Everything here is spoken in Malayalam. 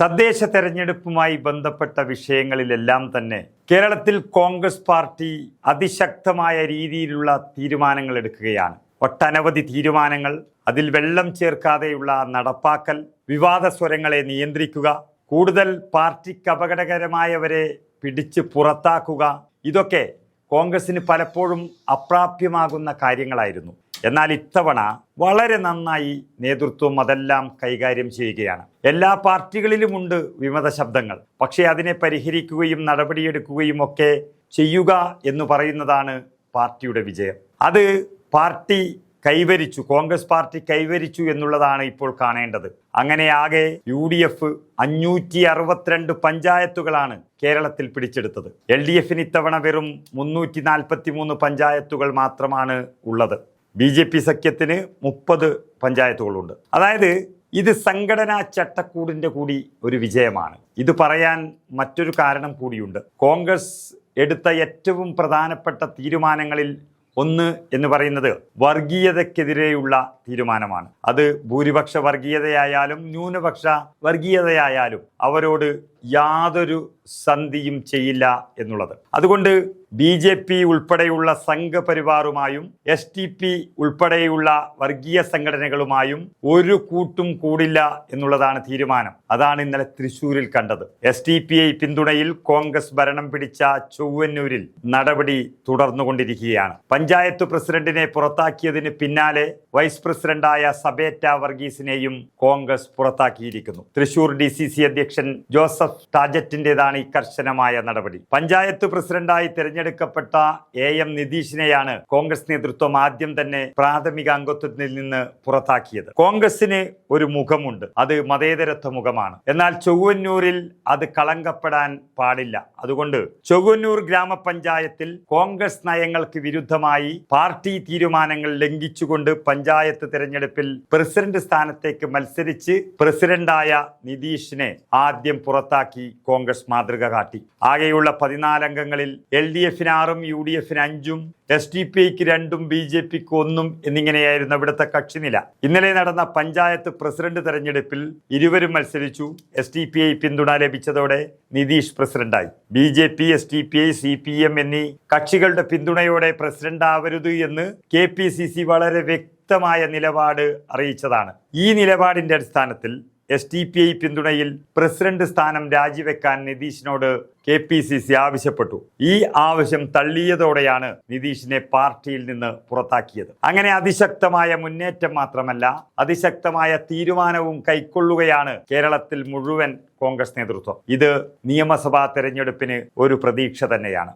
തദ്ദേശ തെരഞ്ഞെടുപ്പുമായി ബന്ധപ്പെട്ട വിഷയങ്ങളിലെല്ലാം തന്നെ കേരളത്തിൽ കോൺഗ്രസ് പാർട്ടി അതിശക്തമായ രീതിയിലുള്ള തീരുമാനങ്ങൾ എടുക്കുകയാണ്. ഒട്ടനവധി തീരുമാനങ്ങൾ അതിൽ വെള്ളം ചേർക്കാതെയുള്ള നടപ്പാക്കൽ വിവാദ സ്വരങ്ങളെ നിയന്ത്രിക്കുക കൂടുതൽ പാർട്ടിക്ക് അപകടകരമായവരെ പിടിച്ച് പുറത്താക്കുക ഇതൊക്കെ കോൺഗ്രസിന് പലപ്പോഴും അപ്രാപ്യമാകുന്ന കാര്യങ്ങളായിരുന്നു. എന്നാൽ ഇത്തവണ വളരെ നന്നായി നേതൃത്വം അതെല്ലാം കൈകാര്യം ചെയ്യുകയാണ്. എല്ലാ പാർട്ടികളിലുമുണ്ട് വിമത ശബ്ദങ്ങൾ. പക്ഷേ അതിനെ പരിഹരിക്കുകയും നടപടിയെടുക്കുകയും ഒക്കെ ചെയ്യുക എന്ന് പറയുന്നതാണ് പാർട്ടിയുടെ വിജയം. അത് പാർട്ടി കൈവരിച്ചു കോൺഗ്രസ് പാർട്ടി കൈവരിച്ചു എന്നുള്ളതാണ് ഇപ്പോൾ കാണേണ്ടത്. അങ്ങനെ ആകെ യു ഡി എഫ് അഞ്ഞൂറ്റി അറുപത്തിരണ്ട് പഞ്ചായത്തുകളാണ് കേരളത്തിൽ പിടിച്ചെടുത്തത്. എൽ ഡി എഫിന് ഇത്തവണ വെറും മുന്നൂറ്റി നാൽപ്പത്തി മൂന്ന് പഞ്ചായത്തുകൾ മാത്രമാണ് ഉള്ളത്. ബി ജെ പി സഖ്യത്തിന് മുപ്പത് പഞ്ചായത്തുകളുണ്ട്. അതായത് ഇത് സംഘടനാ ചട്ടക്കൂടിന്റെ കൂടി ഒരു വിജയമാണ്. ഇത് പറയാൻ മറ്റൊരു കാരണം കൂടിയുണ്ട്. കോൺഗ്രസ് എടുത്ത ഏറ്റവും പ്രധാനപ്പെട്ട തീരുമാനങ്ങളിൽ ഒന്ന് എന്ന് പറയുന്നത് വർഗീയതയ്ക്കെതിരെയുള്ള തീരുമാനമാണ്. അത് ഭൂരിപക്ഷ വർഗീയതയായാലും ന്യൂനപക്ഷ വർഗീയതയായാലും അവരോട് യാതൊരു സന്ധിയും ചെയ്യില്ല എന്നുള്ളത്. അതുകൊണ്ട് ബി ജെ പി ഉൾപ്പെടെയുള്ള സംഘപരിവാറുമായും എസ് ടി പി ഉൾപ്പെടെയുള്ള വർഗീയ സംഘടനകളുമായും ഒരു കൂട്ടും കൂടില്ല എന്നുള്ളതാണ് തീരുമാനം. അതാണ് ഇന്നലെ തൃശൂരിൽ കണ്ടത്. എസ് ടി പി ഐ പിന്തുണയിൽ കോൺഗ്രസ് ഭരണം പിടിച്ച ചൊവ്വന്നൂരിൽ നടപടി തുടർന്നുകൊണ്ടിരിക്കുകയാണ്. പഞ്ചായത്ത് പ്രസിഡന്റിനെ പുറത്താക്കിയതിന് പിന്നാലെ വൈസ് പ്രസിഡന്റായ സബേറ്റ വർഗീസിനെയും കോൺഗ്രസ് പുറത്താക്കിയിരിക്കുന്നു. തൃശൂർ ഡി സി സി അധ്യക്ഷൻ ജോസഫ് ടാജറ്റിന്റേതാണ് ഈ കർശനമായ നടപടി. പഞ്ചായത്ത് പ്രസിഡന്റായി തിരഞ്ഞെടുക്കപ്പെട്ട എ എം നിതീഷിനെയാണ് കോൺഗ്രസ് നേതൃത്വം ആദ്യം തന്നെ പ്രാഥമിക അംഗത്വത്തിൽ നിന്ന് പുറത്താക്കിയത്. കോൺഗ്രസിന് ഒരു മുഖമുണ്ട്. അത് മതേതരത്വ മുഖമാണ്. എന്നാൽ ചൊവ്വന്നൂരിൽ അത് കളങ്കപ്പെടാൻ പാടില്ല. അതുകൊണ്ട് ചൊവ്വന്നൂർ ഗ്രാമപഞ്ചായത്തിൽ കോൺഗ്രസ് നയങ്ങൾക്ക് വിരുദ്ധമായി പാർട്ടി തീരുമാനങ്ങൾ ലംഘിച്ചുകൊണ്ട് പഞ്ചായത്ത് തിരഞ്ഞെടുപ്പിൽ പ്രസിഡന്റ് സ്ഥാനത്തേക്ക് മത്സരിച്ച് പ്രസിഡന്റായ നിതീഷിനെ ആദ്യം പുറത്താക്കി കോൺഗ്രസ് മാതൃക കാട്ടി. ആകെയുള്ള പതിനാലംഗങ്ങളിൽ എൽ ഡി എഫിന് ആറും യു ഡി എഫിന് അഞ്ചും എസ് ഡി പി ഐക്ക് രണ്ടും ബി ജെ പിക്ക് ഒന്നും എന്നിങ്ങനെയായിരുന്നു ഇവിടുത്തെ കക്ഷിനില. ഇന്നലെ നടന്ന പഞ്ചായത്ത് പ്രസിഡന്റ് തെരഞ്ഞെടുപ്പിൽ ഇരുവരും മത്സരിച്ചു. എസ് ഡി പി ഐ പിന്തുണ ലഭിച്ചതോടെ നിതീഷ് പ്രസിഡന്റായി. B J P S D P I C P M എന്നീ കക്ഷികളുടെ പിന്തുണയോടെ പ്രസിഡന്റ് ആവരുത് എന്ന് കെ പി സി സി വളരെ വ്യക്തമായ നിലപാട് അറിയിച്ചതാണ്. ഈ നിലപാടിന്റെ അടിസ്ഥാനത്തിൽ എസ് ടി പി ഐ പിന്തുണയിൽ പ്രസിഡന്റ് സ്ഥാനം രാജിവെക്കാൻ നിതീഷിനോട് കെ പി സി സി ആവശ്യപ്പെട്ടു. ഈ ആവശ്യം തള്ളിയതോടെയാണ് നിതീഷിനെ പാർട്ടിയിൽ നിന്ന് പുറത്താക്കിയത്. അങ്ങനെ അതിശക്തമായ മുന്നേറ്റം മാത്രമല്ല അതിശക്തമായ തീരുമാനവും കൈക്കൊള്ളുകയാണ് കേരളത്തിൽ മുഴുവൻ കോൺഗ്രസ് നേതൃത്വം. ഇത് നിയമസഭാ തെരഞ്ഞെടുപ്പിന് ഒരു പ്രതീക്ഷ തന്നെയാണ്.